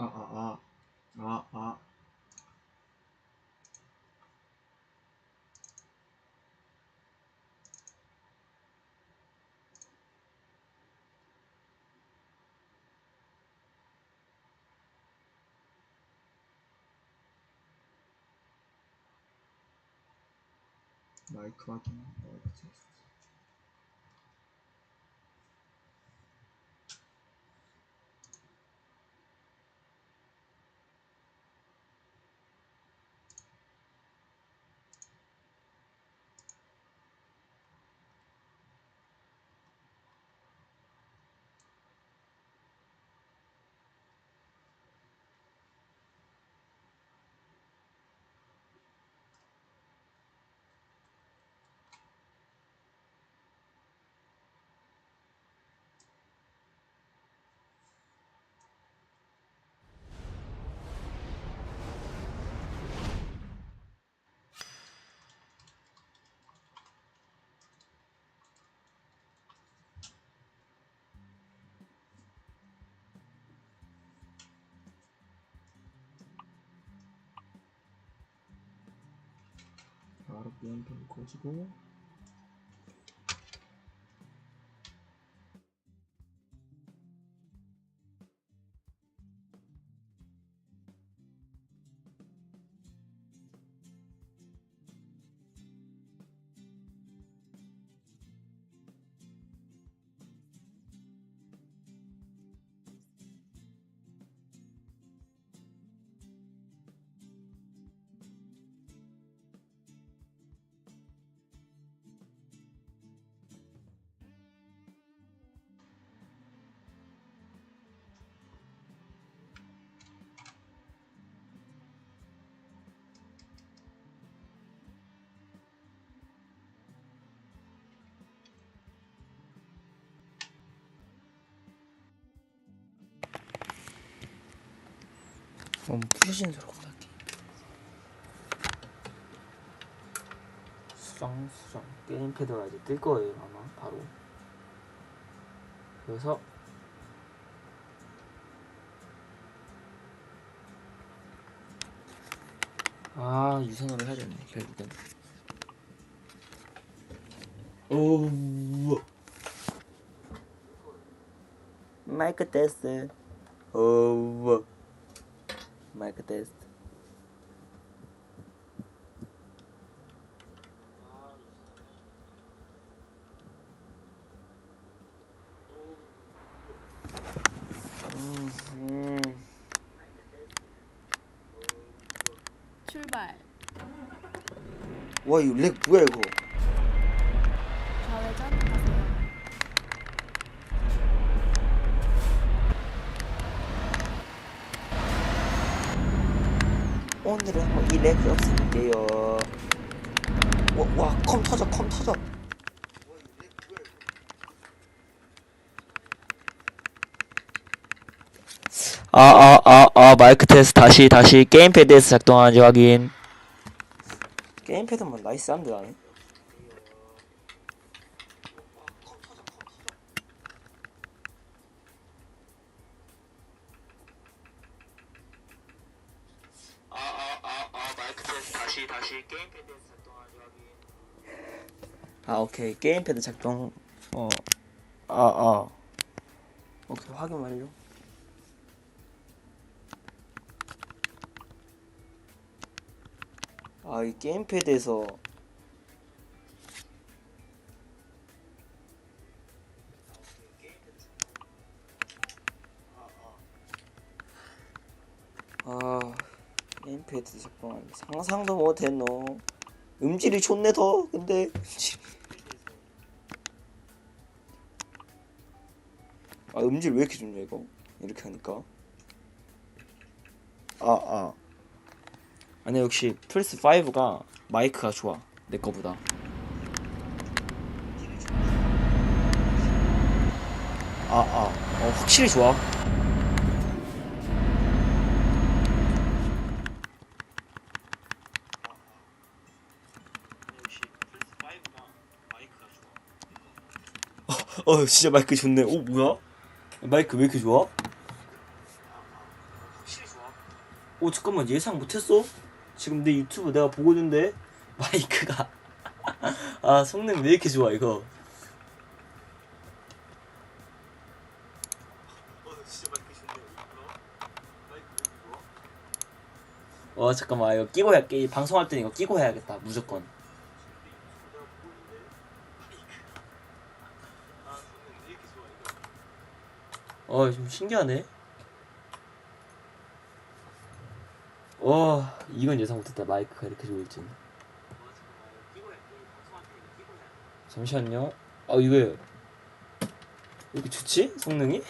아, 아, 아, 아, 아. 마이크 확인, 마이크 테스트. 바로 비행기를 꺼지고 너무 부서지는 소리가 나게 수정 수정. 게임패드가 이제 뜰 거예요 아마. 바로. 그래서 아 유선으로 해야 되네 결국엔. 오 마이크 테스트 오 마이크 테스트 음, 음. 출발. 와 이거 렉 뭐야 이거 좌회전 하세요. 오늘은 한번 이 렉을 없앨게요. 와 와 컴 터져 컴 터져. 아 아 아 아 마이크 테스트 다시 다시 게임패드에서 작동하는지 확인. 게임패드만 나이스한데 나는 테스트 다시 다시 게임패드에서 작동하는지 확인. 아 오케이. 게임패드 작동. 어 아 아. 오케이 확인 완료. 아 이 게임패드에서 아 작동하는 게 상상도 못했노 음질이 좋네 더. 근데 아 음질 왜 이렇게 좋냐 이거? 이렇게 하니까. 아아. 아니 역시 플스 5가 마이크가 좋아 내 거보다. 아아. 어, 확실히 좋아 어 진짜 마이크 좋네. 오 뭐야? 마이크 왜 이렇게 좋아? 오 잠깐만. 예상 못했어? 지금 내 유튜브 내가 보고 있는데 마이크가. 아 성능 왜 이렇게 좋아 이거? 어 잠깐만. 이거 끼고 해야 게 방송할 때는 이거 끼고 해야겠다 무조건 어 좀 신기하네. 와 이건 예상 못했다. 마이크가 이렇게 좋을지 잠시만요. 아 이거 왜 이렇게 좋지? 성능이?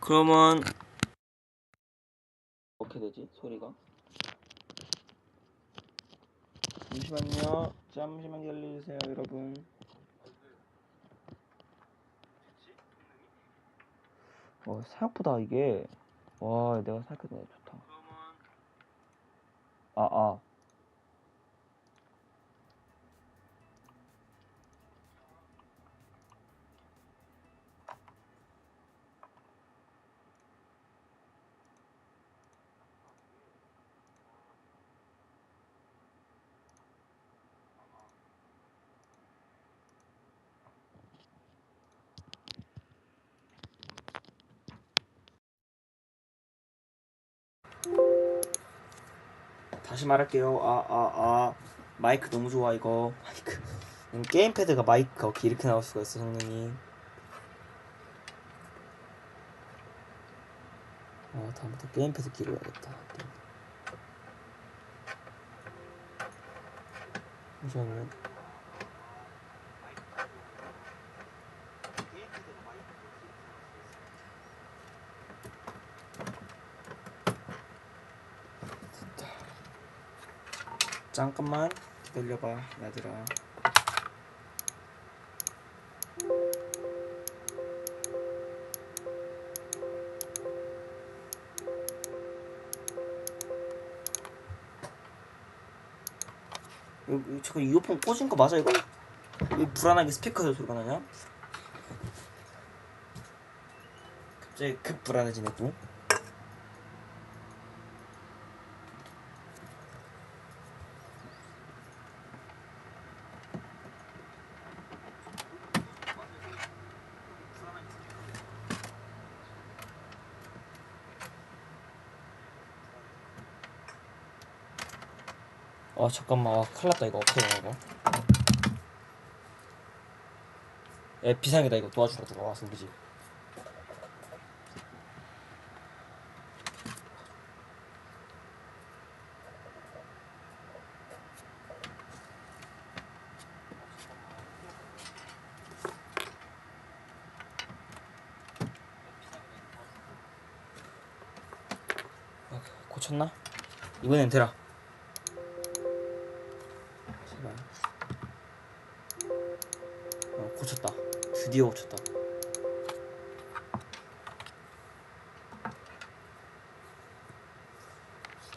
그러면 어떻게 되지? 소리가? 잠시만요. 잠시만 기다려주세요 여러분 어, 생각보다 이게 와 내가 생각했던 게 좋다 아 아. 다시 말할게요. 아, 아, 아. 마이크 너무 좋아, 이거. 마이크. 음, 게임패드가 마이크가 어떻게 이렇게 나올 수가 있어, 성능이. 아, 다음부터 게임패드 끼고 해야겠다. 잠시만요. 잠깐만 기다려봐 얘들아 이거, 잠깐 이어폰 꽂은 거 맞아 이거? 왜 불안하게 스피커에서 소리가 나냐? 갑자기 급 불안해지네 또 잠깐만. 아, 큰일 났다. 이거 어떻게 해야 이거 에 비상이다. 이거 도와주라 누가 와서 그지. 아, 고쳤나? 이번엔 되라 드디어 고쳤다.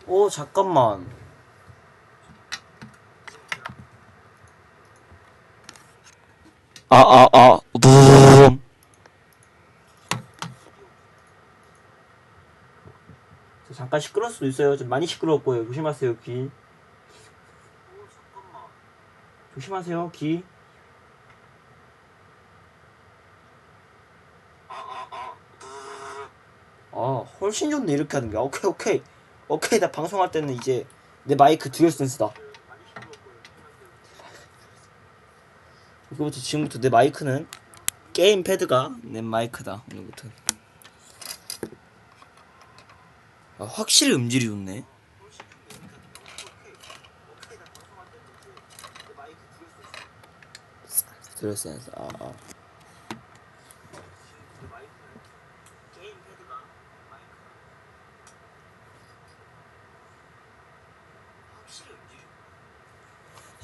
오, 잠깐만. 아, 아, 아, 붐. 잠깐 시끄러울 수도 있어요. 좀 많이 시끄러울 거예요. 조심하세요, 귀. 조심하세요, 귀. 아, 훨씬 좋네, 이렇게 하는 게. 오케이, 오케이. 오케이, 나 방송할 때는 이제 내 마이크 듀얼 센스다. 이거부터 지금부터 내 마이크는 게임 패드가 내 마이크다, 오늘부터. 아, 확실히 음질이 좋네. 듀얼 센스, 아, 아.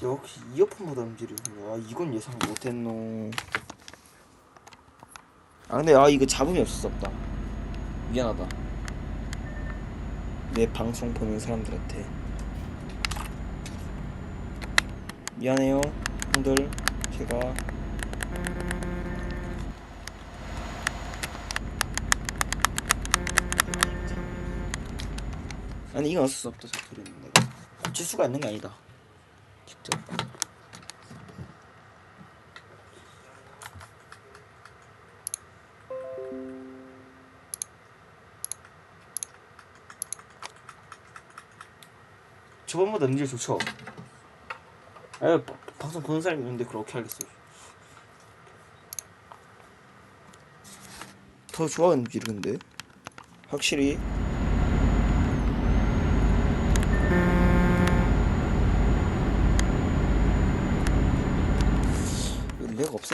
역시 이어폰보다 음질이구나. 아, 이건 예상 못했노. 아, 근데, 아, 이거 잡음이 없었다. 미안하다. 내 방송 보는 사람들한테. 미안해요, 형들. 제가. 아니, 이건 어쩔 수 없다. 고칠 수가 있는 게 아니다. 직접 저번보다 음질 좋죠? 아 방송 보는 사람이 있는데 그렇게 하겠어요. 더 좋아 음질 근데? 확실히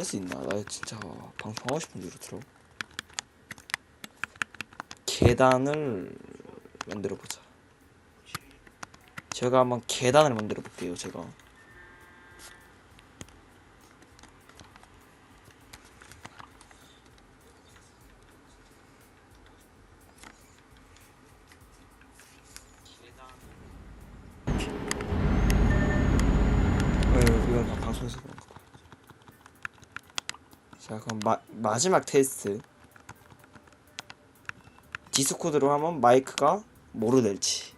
수 있나? 나 진짜 방송하고 싶은데 이렇더라고 계단을 만들어 보자 제가 한번 계단을 만들어 볼게요 제가 어, 이건 다 방송에서 그런 거. 자, 그럼 마, 마지막 테스트. 디스코드로 하면 마이크가 뭐로 될지.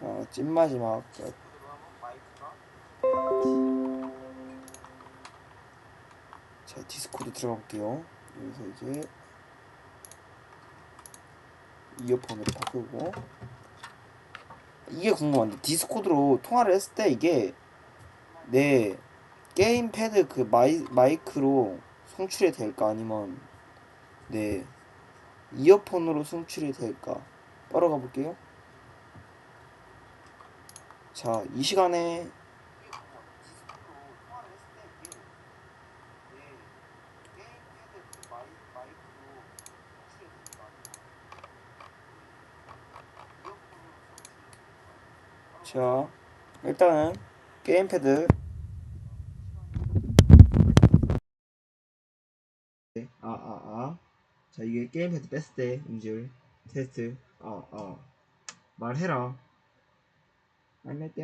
어, 찐마지막. 자 디스코드 들어가 볼게요 여기서 이제 이어폰으로 바꾸고 이게 궁금한데 디스코드로 통화를 했을 때 이게 내 게임 패드 그 마이, 마이크로 송출이 될까? 아니면 내 이어폰으로 송출이 될까? 따라가 볼게요. 자 이 시간에 자 일단은 게임패드 아, 아, 아. 자, 이게 게임 패드 뺐을 때 음질 테스트. 아, 아. 말해라. 안 낼게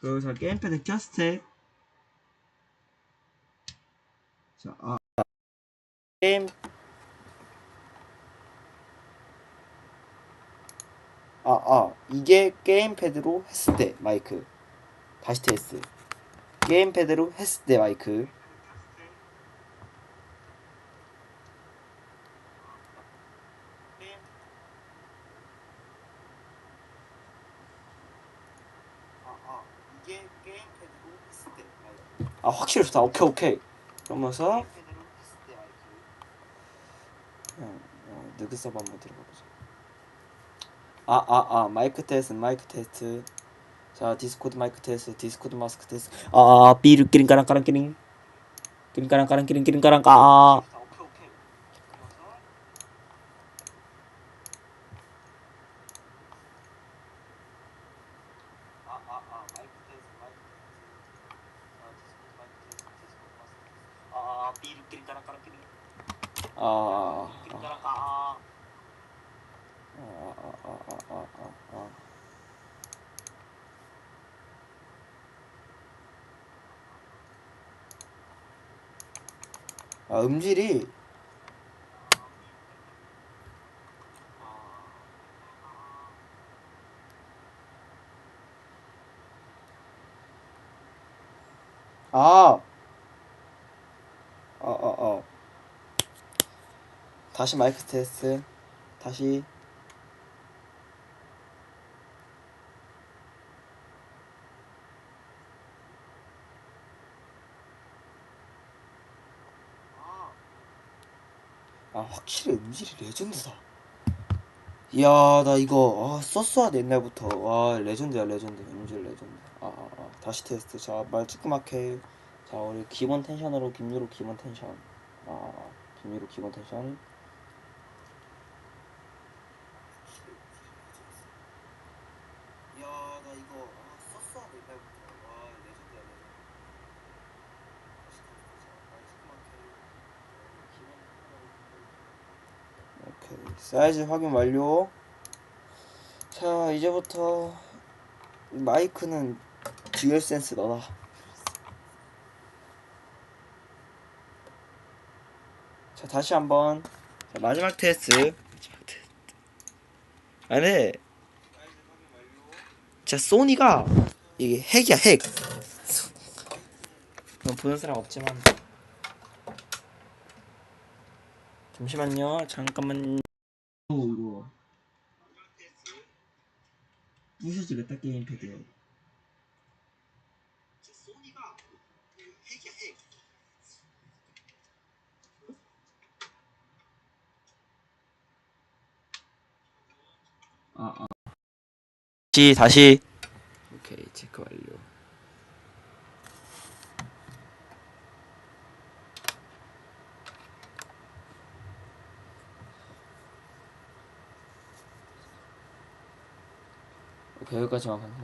자, 게임패드 켰을 때. 자, 아, 게임 아, 아, 이게 게임패드로 했을 때 마이크. 다시 테스트. 게임패드로 했을 때 마이크. 아. 아, 확실히 좋다. 오케이, 오케이. 그러면서 그냥 어, 느그 서버 한번 들어가보자. 아, 아, 아, 마이크 테스트, 마이크 테스트. 자, 디스코드 마이크 테스트, 디스코드 마스크 테스트. 아, 삐르 끼링 까랑 까랑 끼링. 끼링 까랑 끼링 끼링 까랑 까. 아. 아, 음질이 아, 어, 어, 어. 다시 마이크 테스트. 다시. 아 확실히 음질이 레전드다. 이야 나 이거 아, 썼어야 돼 옛날부터. 와 레전드야 레전드 음질 레전드. 아, 아, 아. 다시 테스트. 자말 조그맣게. 자 우리 기본 텐션으로 김유로 기본 텐션. 아 김유로 기본 텐션. 이야 나 이거 아, 썼어야 돼 옛날부터. 와 오케이 사이즈 확인 완료. 자 이제부터 마이크는 듀얼 센스 넣어라 자 다시 한번. 자, 마지막 테스트. 마지막 테스트. 아니 진짜 소니가 이게 핵이야 핵. 넌 보는 사람 없지만. 잠시만요. 잠깐만 오 이거 부셔 지겠다 게임패드 아아 다시 다시 오케이 체크 완료 여기까지만 가는